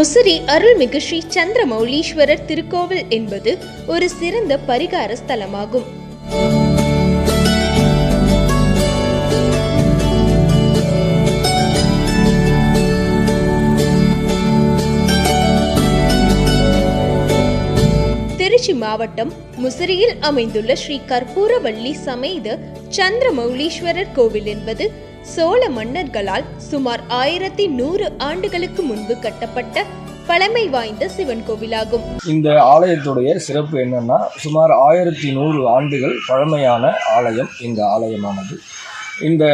முசிறி அருள்மிகு ஸ்ரீ சந்திரமௌலீஸ்வரர் திருக்கோவில் என்பது ஒரு சிறந்த பரிகார ஸ்தலமாகும். திருச்சி மாவட்டம் முசிறியில் அமைந்துள்ள ஸ்ரீ கற்பூரவள்ளி சமேத சந்திரமௌலீஸ்வரர் கோவில் என்பது சோழ மன்னர்களால் சுமார் ஆயிரத்தி நூறு ஆண்டுகளுக்கு முன்பு கட்டப்பட்ட பழமை வாய்ந்த சிவன் கோவிலாகும். இந்த ஆலயத்துடைய சிறப்பு என்னன்னா சுமார் ஆயிரத்தி நூறு ஆண்டுகள் பழமையான ஆலயம் இந்த ஆலயமானது. இந்த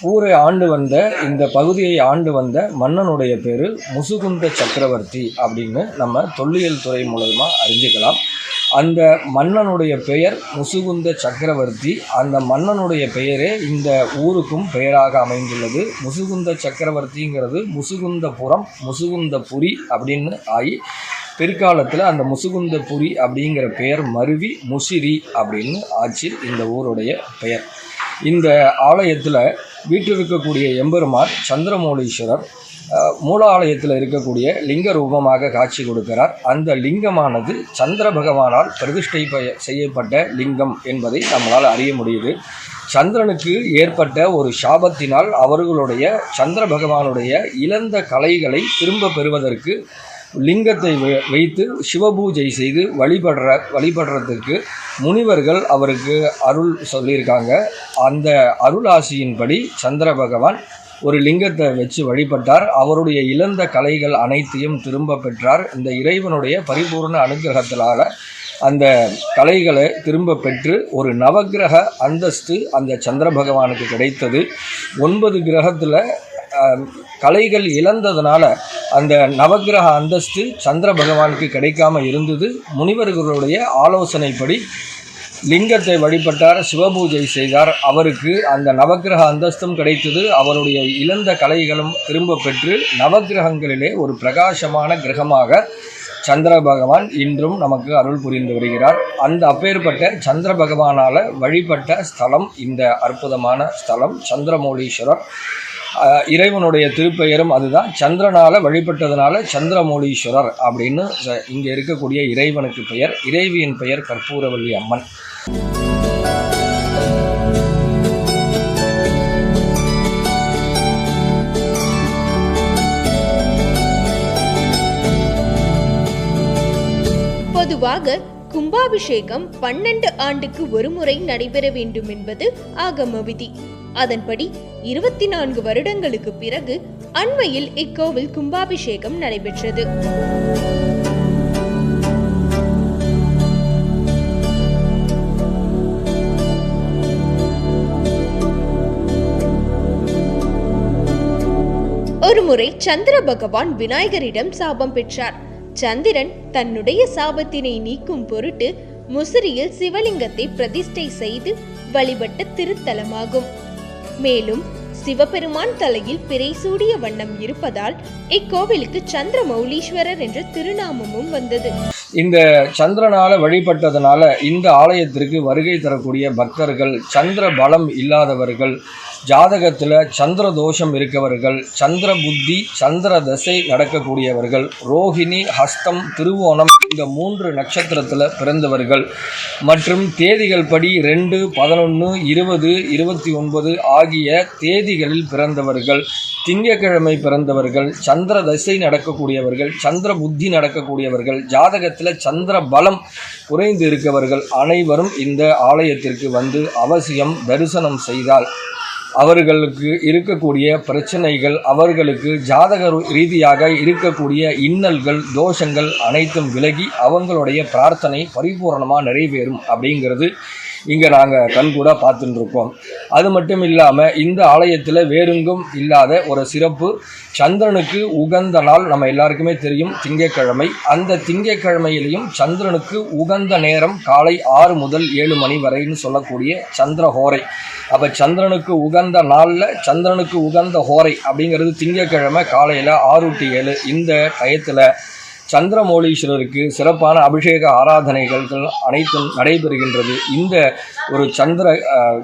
ஊரை ஆண்டு வந்த இந்த பகுதியை ஆண்டு வந்த மன்னனுடைய பேர் முசுகுந்த சக்கரவர்த்தி அப்படின்னு நம்ம தொல்லியல் துறை மூலயமா அறிஞ்சுக்கலாம். அந்த மன்னனுடைய பெயர் முசுகுந்த சக்கரவர்த்தி. அந்த மன்னனுடைய பெயரே இந்த ஊருக்கும் பெயராக அமைந்துள்ளது. முசுகுந்த சக்கரவர்த்திங்கிறது முசுகுந்தபுரம் முசுகுந்தபுரி அப்படின்னு ஆகி பிற்காலத்தில் அந்த முசுகுந்தபுரி அப்படிங்கிற பெயர் மருவி முசிறி அப்படின்னு ஆச்சு இந்த ஊருடைய பெயர். இந்த ஆலயத்தில் வீட்டில் இருக்கக்கூடிய எம்பெருமான் சந்திரமௌலீஸ்வரர் மூலாலயத்தில் இருக்கக்கூடிய லிங்க ரூபமாக காட்சி கொடுக்கிறார். அந்த லிங்கமானது சந்திர பகவானால் பிரதிஷ்டை செய்யப்பட்ட லிங்கம் என்பதை நம்மளால் அறிய முடியுது. சந்திரனுக்கு ஏற்பட்ட ஒரு சாபத்தினால் அவர்களுடைய சந்திர பகவானுடைய இழந்த கலைகளை திரும்ப பெறுவதற்கு லிங்கத்தை வை- வைத்து சிவபூஜை செய்து வழிபடுற வழிபடுறதுக்கு முனிவர்கள் அவருக்கு அருள் சொல்லியிருக்காங்க. அந்த அருளாசியின்படி சந்திர பகவான் ஒரு லிங்கத்தை வச்சு வழிபட்டார். அவருடைய இழந்த கலைகள் அனைத்தையும் திரும்ப பெற்றார். இந்த இறைவனுடைய பரிபூர்ண அனுகிரகத்தினால் அந்த கலைகளை திரும்ப பெற்று ஒரு நவக்கிரக அந்தஸ்து அந்த சந்திர பகவானுக்கு கிடைத்தது. ஒன்பது கிரகத்தில் கலைகள் இழந்ததுனால அந்த நவகிரக அந்தஸ்து சந்திர பகவானுக்கு கிடைக்காம இருந்தது. முனிவர்களுடைய ஆலோசனைப்படி லிங்கத்தை வழிபட்டார் சிவபூஜை செய்தார். அவருக்கு அந்த நவக்கிரக அந்தஸ்தும் கிடைத்தது. அவருடைய இழந்த கலைகளும் திரும்ப பெற்று நவக்கிரகங்களிலே ஒரு பிரகாசமான கிரகமாக சந்திர பகவான் இன்றும் நமக்கு அருள் புரிந்து வருகிறார். அந்த அப்பேற்பட்ட சந்திர பகவானால் வழிபட்ட ஸ்தலம் இந்த அற்புதமான ஸ்தலம் சந்திரமௌலீஸ்வரர். இறைவனுடைய திருப்பெயரும் அதுதான். சந்திரனால் வழிபட்டதுனால சந்திரமௌலீஸ்வரர் அப்படின்னு ச- இருக்கக்கூடிய இறைவனுக்கு பெயர் இறைவியின் பெயர் கற்பூரவல்லி அம்மன். பொதுவாக கும்பாபிஷேகம் பன்னெண்டு ஆண்டுக்கு ஒருமுறை நடைபெற வேண்டும் என்பது ஆகம விதி அதன்படி இருபத்தி நான்கு வருடங்களுக்கு பிறகு அண்மையில் இக்கோவில் கும்பாபிஷேகம் நடைபெற்றது. ஒருமுறை சந்திர பகவான் விநாயகரிடம் சாபம் பெற்றார். சந்திரன் தன்னுடைய சாபத்தினை நீக்கும் பொருட்டு முசிறியில் சிவலிங்கத்தை பிரதிஷ்டை செய்து வழிபட்ட திருத்தலமாகும். மேலும் சிவபெருமான் தலையில் பிறை சூடிய வண்ணம் இருப்பதால் இக்கோவிலுக்கு சந்திர மௌலீஸ்வரர் என்ற திருநாமமும் வந்தது. இந்த சந்திரனால வழிபட்டதுனால இந்த ஆலயத்திற்கு வருகை தரக்கூடிய பக்தர்கள் சந்திர பலம் இல்லாதவர்கள் ஜாதகத்தில் சந்திர தோஷம் இருக்கவர்கள் சந்திர புத்தி சந்திர தசை நடக்கக்கூடியவர்கள் ரோஹிணி ஹஸ்தம் திருவோணம் இந்த மூன்று நட்சத்திரத்தில் பிறந்தவர்கள். மற்றும் தேதிகள் படி ரெண்டு பதினொன்று இருபது இருபத்தி ஒன்பது ஆகிய தேதிகளில் பிறந்தவர்கள் திங்கட்கிழமை பிறந்தவர்கள் சந்திர தசை நடக்கக்கூடியவர்கள் சந்திர புத்தி நடக்கக்கூடியவர்கள் ஜாதகத்தில் சந்திர பலம் குறைந்து இருக்கவர்கள் அனைவரும் இந்த ஆலயத்திற்கு வந்து அவசியம் தரிசனம் செய்தால் அவர்களுக்கு இருக்கக்கூடிய பிரச்சனைகள் அவர்களுக்கு ஜாதக ரீதியாக இருக்கக்கூடிய இன்னல்கள் தோஷங்கள் அனைத்தும் விலகி அவங்களுடைய பிரார்த்தனை பரிபூரணமாக நிறைவேறும் அப்படிங்கிறது இங்கே நாங்கள் கண்கூட பார்த்துட்டு இருக்கோம் அது மட்டும் இல்லாமல் இந்த ஆலயத்தில் வேறெங்கும் இல்லாத ஒரு சிறப்பு சந்திரனுக்கு உகந்த நாள் நம்ம எல்லாருக்குமே தெரியும் திங்கட்கிழமை அந்த திங்கட்கிழமையிலையும் சந்திரனுக்கு உகந்த நேரம் காலை ஆறு முதல் ஏழு மணி வரைன்னு சொல்லக்கூடிய சந்திரஹோரை அப்போ சந்திரனுக்கு உகந்த நாளில் சந்திரனுக்கு உகந்த ஹோரை அப்படிங்கிறது திங்கட்கிழமை காலையில் ஆறு டு ஏழு இந்த டயத்தில் சந்திரமௌலீஸ்வரருக்கு சிறப்பான அபிஷேக ஆராதனைகள் அனைத்தும் நடைபெறுகின்றது. இந்த ஒரு சந்திர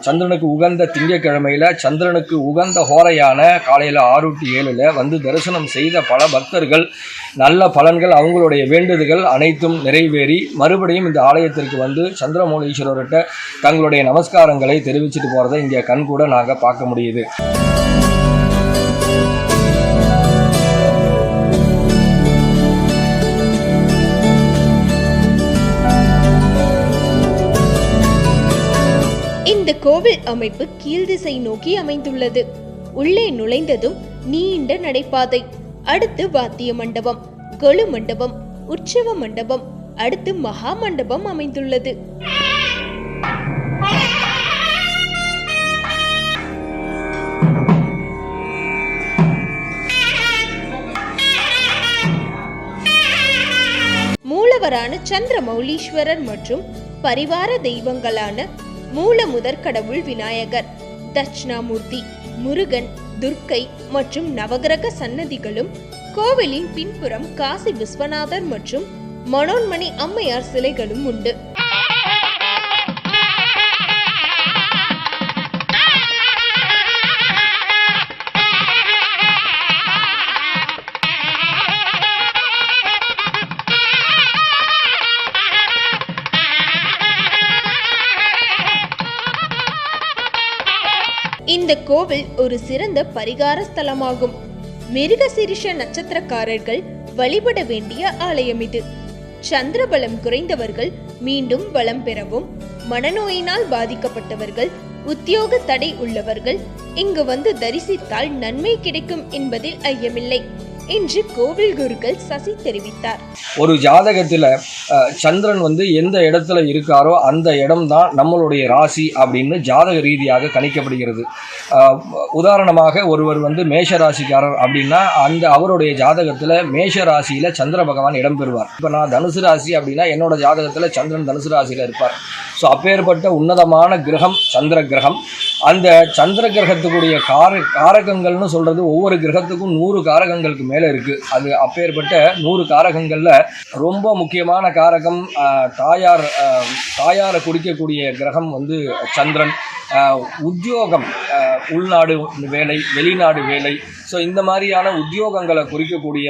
சந்திரனுக்கு உகந்த திங்கக்கிழமையில் சந்திரனுக்கு உகந்த ஹோரையான காலையில் ஆறு டு ஏழில் வந்து தரிசனம் செய்த பல பக்தர்கள் நல்ல பலன்கள் அவங்களுடைய வேண்டுதல்கள் அனைத்தும் நிறைவேறி மறுபடியும் இந்த ஆலயத்திற்கு வந்து சந்திரமௌலீஸ்வரர்கிட்ட தங்களுடைய நமஸ்காரங்களை தெரிவிச்சிட்டு போகிறத இங்கே கண்கூட நாங்கள் பார்க்க முடியுது. கோவில் அமைப்பு கீழ்திசை நோக்கி அமைந்துள்ளது. உள்ளே நுழைந்ததும் நீண்ட நடைபாதை. அடுத்து வாத்திய மண்டபம் கொழு மண்டபம் உற்சவ மண்டபம் அடுத்து மகா மண்டபம் அமைந்துள்ளது. மூலவரான சந்திரமௌலீஸ்வரர் மற்றும் பரிவார தெய்வங்களான மூல முதற்கடவுள் விநாயகர் தட்சிணாமூர்த்தி முருகன் துர்க்கை மற்றும் நவகிரக சன்னதிகளும் கோவிலின் பின்புறம் காசி விஸ்வநாதர் மற்றும் மனோன்மணி அம்மையார் சிலைகளும் உண்டு. இந்த கோவில் ஒரு சிறந்த பரிகார ஸ்தலமாகும். மிருகசிரிஷ நட்சத்திரக்காரர்கள் வழிபட வேண்டிய ஆலயம் இது. சந்திரபலம் குறைந்தவர்கள் மீண்டும் பலம் பெறவும் மனநோயினால் பாதிக்கப்பட்டவர்கள் உத்தியோக தடை உள்ளவர்கள் இங்கு வந்து தரிசித்தால் நன்மை கிடைக்கும் என்பதில் ஐயமில்லை. என்று கோவில் குருக்கள் சசி தெரிவித்தார். ஒரு ஜாதகத்தில் சந்திரன் வந்து எந்த இடத்துல இருக்காரோ அந்த இடம் தான் நம்மளுடைய ராசி அப்படின்னு ஜாதக ரீதியாக கணிக்கப்படுகிறது. உதாரணமாக ஒருவர் வந்து மேஷ ராசிக்காரர் அப்படின்னா அந்த அவருடைய ஜாதகத்தில் மேஷ ராசியில் சந்திர பகவான் இடம்பெறுவார் இப்போ நான் தனுசு ராசி அப்படின்னா என்னோட ஜாதகத்தில் சந்திரன் தனுசு ராசியில் இருப்பார். ஸோ அப்பேற்பட்ட உன்னதமான கிரகம் சந்திர கிரகம். அந்த சந்திர கிரகத்துக்குடைய கார காரகங்கள்னு சொல்றது ஒவ்வொரு கிரகத்துக்கும் நூறு காரகங்களுக்கு மேலே இருக்கு. அது அப்பேற்பட்ட நூறு காரகங்களில் ரொம்ப முக்கியமான காரகம் தாயார் தாயாரை குறிக்கக்கூடிய கிரகம் வந்து சந்திரன். உத்தியோகம் உள்நாடு வேலை வெளிநாடு வேலை ஸோ இந்த மாதிரியான உத்தியோகங்களை குறிக்கக்கூடிய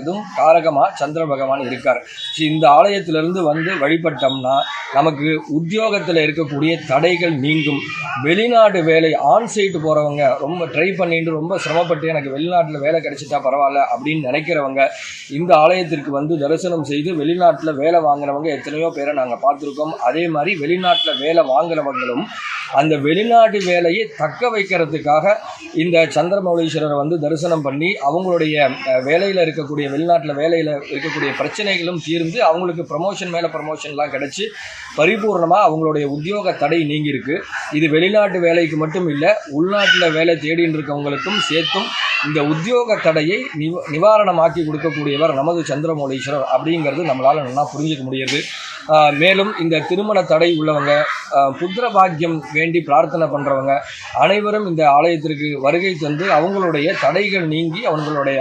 இதுவும் காரகமாக சந்திர பகவான் இருக்கார். ஸோ இந்த ஆலயத்திலிருந்து வந்து வழிபட்டோம்னா நமக்கு உத்தியோகத்தில் இருக்கக்கூடிய தடைகள் நீங்கும். வெளிநாட்டு வேலை ஆன் சைட்டு போகிறவங்க ரொம்ப ட்ரை பண்ணிட்டு ரொம்ப சிரமப்பட்டு எனக்கு வெளிநாட்டில் வேலை கிடைச்சிட்டா பரவாயில்ல அப்படின்னு நினைக்கிறவங்க இந்த ஆலயத்திற்கு வந்து தரிசனம் செய்து வெளிநாட்டில் வேலை வாங்குறவங்க எத்தனையோ பேரை நாங்கள் பார்த்துருக்கோம். அதே மாதிரி வெளிநாட்டில் வேலை வாங்குறவங்களும் அந்த வெளிநாட்டு வேலையை தக்க வைக்கிறதுக்காக இந்த சந்திரமௌலீஸ்வரரை வந்து தரிசனம் பண்ணி அவங்களுடைய வேலையில் இருக்கக்கூடிய வெளிநாட்டில் வேலையில் இருக்கக்கூடிய பிரச்சனைகளும் தீர்ந்து அவங்களுக்கு ப்ரமோஷன் மேலே ப்ரமோஷன்லாம் கிடச்சி பரிபூர்ணமாக அவங்களுடைய உத்தியோக தடை நீங்கியிருக்கு. இது வெளிநாட்டு வேலைக்கு மட்டும் இல்லை உள்நாட்டில் வேலை தேடின்னு இருக்கவங்களுக்கும் சேர்த்தும் இந்த உத்தியோக தடையை நிவ நிவாரணமாக்கி கொடுக்கக்கூடியவர் நமது சந்திரமௌலீஸ்வரர் அப்படிங்கிறது நம்மளால் நல்லா புரிஞ்சிக்க முடியுது. மேலும் இந்த திருமண தடை உள்ளவங்க புத்திர பாக்கியம் வேண்டி பிரார்த்தனை பண்ணுறவங்க அனைவரும் இந்த ஆலயத்திற்கு வருகை தந்து அவங்களுடைய தடைகள் நீங்கி அவங்களுடைய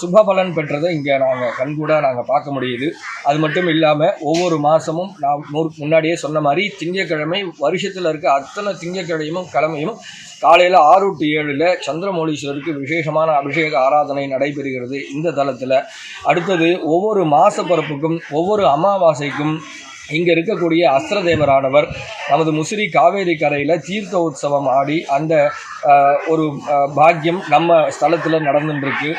சுப பலன் பெற்றதை இங்கே நாங்கள் கண்கூட நாங்கள் பார்க்க முடியுது. அது மட்டும் இல்லாமல் ஒவ்வொரு மாதமும் நான் முன்னாடியே சொன்ன மாதிரி திங்கட்கிழமை வருஷத்தில் இருக்க அத்தனை திங்கட்கிழமையும் கிழமையும் காலையில் ஆறு டு ஏழில் சந்திரமௌலீஸ்வருக்கு விசேஷமான அபிஷேக ஆராதனை நடைபெறுகிறது இந்த தளத்தில். அடுத்தது ஒவ்வொரு மாசப்பரப்புக்கும் ஒவ்வொரு அமாவாசைக்கும் இங்கே இருக்கக்கூடிய அஸ்திரதேவரானவர் நமது முசிறி காவேரி கரையில் தீர்த்த உற்சவம் ஆடி அந்த ஒரு பாக்கியம் நம்ம ஸ்தலத்தில் நடந்துட்டுருக்கு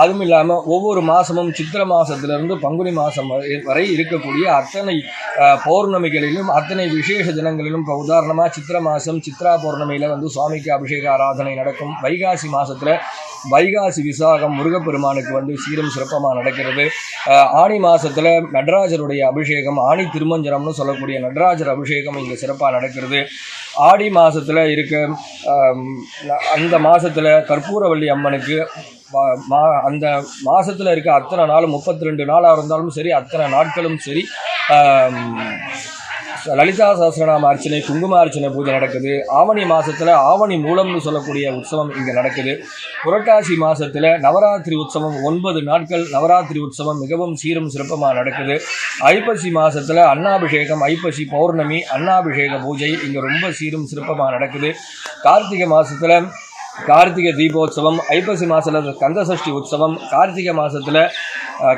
அதுவும் இல்லாமல் ஒவ்வொரு மாதமும் சித்திர மாதத்துலேருந்து பங்குனி மாதம் வரை இருக்கக்கூடிய அத்தனை பௌர்ணமிகளிலும் அத்தனை விசேஷ தினங்களிலும் இப்போ உதாரணமாக சித்திர மாதம் சித்ரா பௌர்ணமியில் வந்து சுவாமிக்கு அபிஷேக ஆராதனை நடக்கும். வைகாசி மாதத்தில் வைகாசி விசாகம் முருகப்பெருமானுக்கு வந்து சீரும் சிறப்பமாக நடக்கிறது. ஆணி ஆனி மாதத்தில் நடராஜருடைய அபிஷேகம் ஆணி திருமஞ்சனம்னு சொல்லக்கூடிய நடராஜர் அபிஷேகம் இங்கே சிறப்பாக நடக்கிறது. ஆடி மாதத்தில் இருக்க அந்த மாதத்தில் கற்பூரவள்ளி அம்மனுக்கு மா அந்த மாதத்தில் இருக்க அத்தனை நாளும் முப்பத்தி ரெண்டு நாளாக இருந்தாலும் சரி அத்தனை நாட்களும் சரி லலிதா சஹசிரநாம அர்ச்சனை குங்கும அர்ச்சனை பூஜை நடக்குது. ஆவணி மாதத்தில் ஆவணி மூலம்னு சொல்லக்கூடிய உற்சவம் இங்கே நடக்குது. புரட்டாசி மாதத்தில் நவராத்திரி உற்சவம் ஒன்பது நாட்கள் நவராத்திரி உற்சவம் மிகவும் சீரும் சிறப்பமாக நடக்குது. ஐப்பசி மாதத்தில் அன்னாபிஷேகம் ஐப்பசி பௌர்ணமி அன்னாபிஷேக பூஜை இங்கே ரொம்ப சீரும் சிறப்பமாக நடக்குது. கார்த்திகை மாதத்தில் கார்த்திகை தீபோத்சவம் ஐப்பசி மாதத்தில் கந்தசஷ்டி உற்சவம் கார்த்திகை மாதத்தில்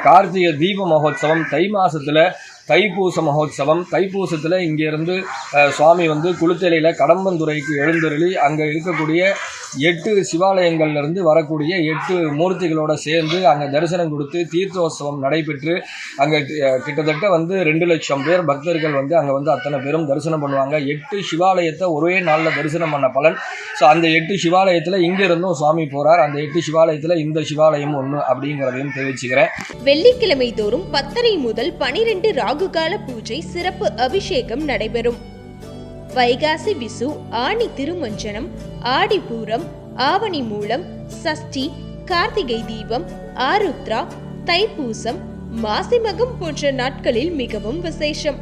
கார்த்திகை தீப மகோத்சவம் தை மாதத்தில் தைப்பூச மகோத்சவம். தைப்பூசத்தில் இங்கேருந்து சுவாமி வந்து குளித்தலையில் கடம்பந்துறைக்கு எழுந்தருளி அங்கே இருக்கக்கூடிய எட்டு சிவாலயங்கள்லேருந்து வரக்கூடிய எட்டு மூர்த்திகளோட சேர்ந்து அங்கே தரிசனம் கொடுத்து தீர்த்தோத்சவம் நடைபெற்று அங்கே கிட்டத்தட்ட வந்து ரெண்டு லட்சம் பேர் பக்தர்கள் வந்து அங்கே வந்து அத்தனை பேரும் தரிசனம் பண்ணுவாங்க. எட்டு சிவாலயத்தை ஒரே நாளில் தரிசனம் பண்ண பலன். ஸோ அந்த எட்டு சிவாலயத்தில் இங்கிருந்தும் சுவாமி போகிறார் அந்த எட்டு சிவாலயத்தில் இந்த சிவாலயம் ஒன்று அப்படிங்கிறதையும் தெரிவிச்சுக்கிறேன். வெள்ளிக்கிழமை தோறும் பத்தரை முதல் பனிரெண்டு ராகுகால பூஜை சிறப்பு அபிஷேகம் நடைபெறும். வைகாசி விசு ஆணி திருமஞ்சனம் ஆடிபூரம் ஆவணி மூலம் சஷ்டி கார்த்திகை தீபம் ஆருத்ரா தைப்பூசம் மாசிமகம் போன்ற நாட்களில் மிகவும் விசேஷம்.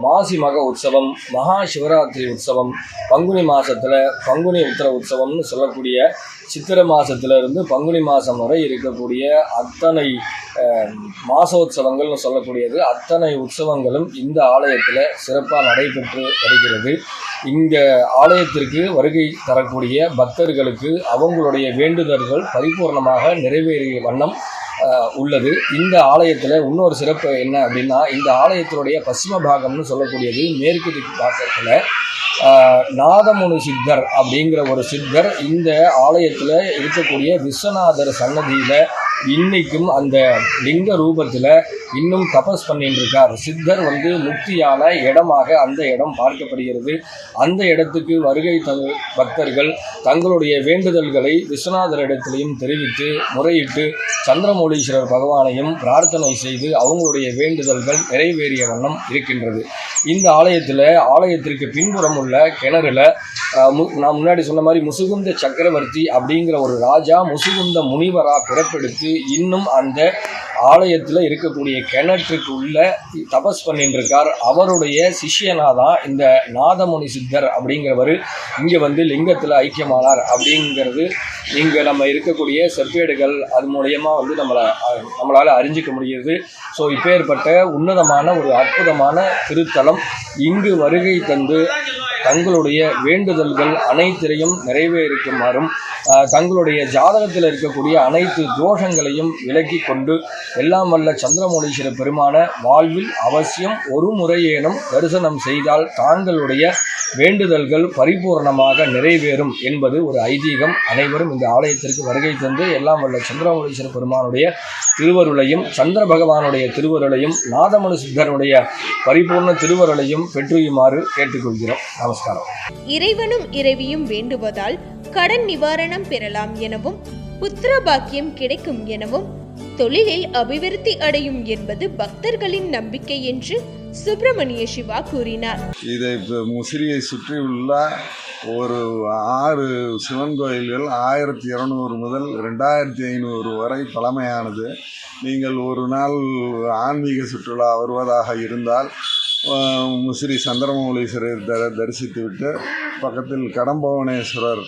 மாசி மக உற்சவம் மகா சிவராத்திரி உற்சவம் பங்குனி மாசத்துல பங்குனி உத்தர உற்சவம்னு சொல்லக்கூடிய சித்திரை மாசத்துல இருந்து பங்குனி மாதம் வரை இருக்கக்கூடிய அத்தனை மாசோத்சவங்கள்னு சொல்லக்கூடியது அத்தனை உற்சவங்களும் இந்த ஆலயத்தில் சிறப்பாக நடைபெற்று வருகிறது. இந்த ஆலயத்திற்கு வருகை தரக்கூடிய பக்தர்களுக்கு அவங்களுடைய வேண்டுதல்கள் பரிபூர்ணமாக நிறைவேறிய வண்ணம் உள்ளது. இந்த ஆலயத்தில் இன்னொரு சிறப்பு என்ன அப்படின்னா இந்த ஆலயத்தினுடைய பசிம பாகம்னு சொல்லக்கூடியது மேற்கு திக்கு பாக்கத்தில் நாதமுனி சித்தர் அப்படிங்கிற ஒரு சித்தர் இந்த ஆலயத்தில் இருக்கக்கூடிய விஸ்வநாதர் சன்னதியில் இன்றைக்கும் அந்த லிங்க ரூபத்தில் இன்னும் தபஸ் பண்ணிட்டு இருக்கார் சித்தர் வந்து முக்தியான இடமாக அந்த இடம் பார்க்கப்படுகிறது. அந்த இடத்துக்கு வருகை த பக்தர்கள் தங்களுடைய வேண்டுதல்களை விஸ்வநாதரிடத்திலையும் தெரிவித்து முறையிட்டு சந்திரமௌலீஸ்வரர் பகவானையும் பிரார்த்தனை செய்து அவங்களுடைய வேண்டுதல்கள் நிறைவேறிய வண்ணம் இருக்கின்றது. இந்த ஆலயத்தில் ஆலயத்திற்கு பின்புறம் உள்ள கிணறுல மு- நான் முன்னாடி சொன்ன மாதிரி முசுகுந்த சக்கரவர்த்தி அப்படிங்கிற ஒரு ராஜா முசுகுந்த முனிவராக பிறப்பெடுத்து இன்னும் அந்த ஆலயத்தில் இருக்கக்கூடிய கிணற்றுக்கு உள்ள தபஸ் பண்ணிட்டு இருக்கார் அவருடைய சிஷ்யனா தான் இந்த நாதமுனி சித்தர் அப்படிங்கிறவர் இங்கே வந்து லிங்கத்தில் ஐக்கியமானார் அப்படிங்கிறது இங்கே நம்ம இருக்கக்கூடிய செப்பேடுகள் அது மூலயமா வந்து நம்மளை நம்மளால் அறிஞ்சிக்க முடியுது. ஸோ இப்பேற்பட்ட உன்னதமான ஒரு அற்புதமான திருத்தலம் இங்கு வருகை தந்து தங்களுடைய வேண்டுதல்கள் அனைத்திலையும் நிறைவேறிக்குமாறும் தங்களுடைய ஜாதகத்தில் இருக்கக்கூடிய அனைத்து தோஷங்களையும் விலக்கி கொண்டு எல்லாம் வல்ல சந்திரமௌலீஸ்வர பெருமான வாழ்வில் அவசியம் ஒரு முறையேனும் தரிசனம் செய்தால் தாங்களுடைய வேண்டுதல்கள் பரிபூர்ணமாக நிறைவேறும் என்பது ஒரு ஐதீகம். அனைவரும் இந்த ஆலயத்திற்கு வருகை தந்து எல்லாம் வல்ல சந்திரமௌலீஸ்வர பெருமானுடைய திருவருளையும் சந்திர பகவானுடைய திருவருளையும் நாதமனு சித்தருடைய பரிபூர்ண திருவருளையும் பெற்றுயுமாறு கேட்டுக்கொள்கிறோம். நமஸ்காரம். இறைவனும் இறைவியும் வேண்டுவதால் கடன் நிவாரணம் பெறலாம் எனவும் புத்திர பாக்கியம் கிடைக்கும் எனவும் தொழிலில் அபிவிருத்தி அடையும் என்பது பக்தர்களின் நம்பிக்கை என்று சுப்பிரமணிய சிவா கூறினார். இதை இப்போ முசிறியை சுற்றியுள்ள ஒரு ஆறு சிவன் கோயில்கள் ஆயிரத்தி இரநூறு முதல் ரெண்டாயிரத்தி ஐநூறு வரை பழமையானது. நீங்கள் ஒரு நாள் ஆன்மீக சுற்றுலா வருவதாக இருந்தால் முசிறி சந்திரமௌலீஸ்வரர் தர தரிசித்துவிட்டு பக்கத்தில் கடம்பவனேஸ்வரர்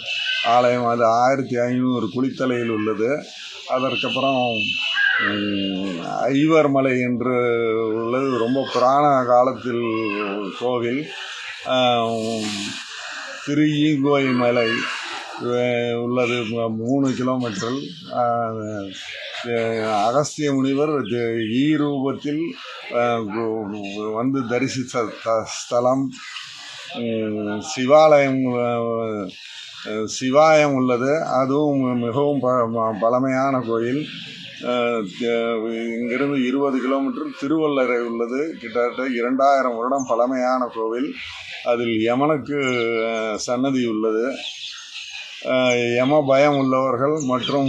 ஆலயம் அது ஆயிரத்தி ஐநூறு குளித்தலையில் உள்ளது. அதற்கப்புறம் ஐவர் மலை என்று உள்ளது. ரொம்ப புராண காலத்தில் கோவில். திரு ஈங்கோய் மலை உள்ளது. மூணு கிலோமீட்டரில் அகஸ்திய முனிவர் ஈரூபத்தில் ஈ ரூபத்தில் வந்து தரிசித்த ஸ்தலம். சிவாலயம் சிவாயம் உள்ளது. அதுவும் மிகவும் ப பழமையான கோயில். இங்கிருந்து இருபது கிலோமீட்டர் திருவள்ளரை உள்ளது. கிட்டத்தட்ட இரண்டாயிரம் வருடம் பழமையான கோவில். அதில் யமனுக்கு சன்னதி உள்ளது. யம பயம் உள்ளவர்கள் மற்றும்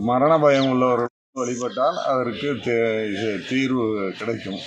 மரண பயம் உள்ளவர்கள் வழிபட்டால் அதற்கு தே- தீர்வு கிடைக்கும்.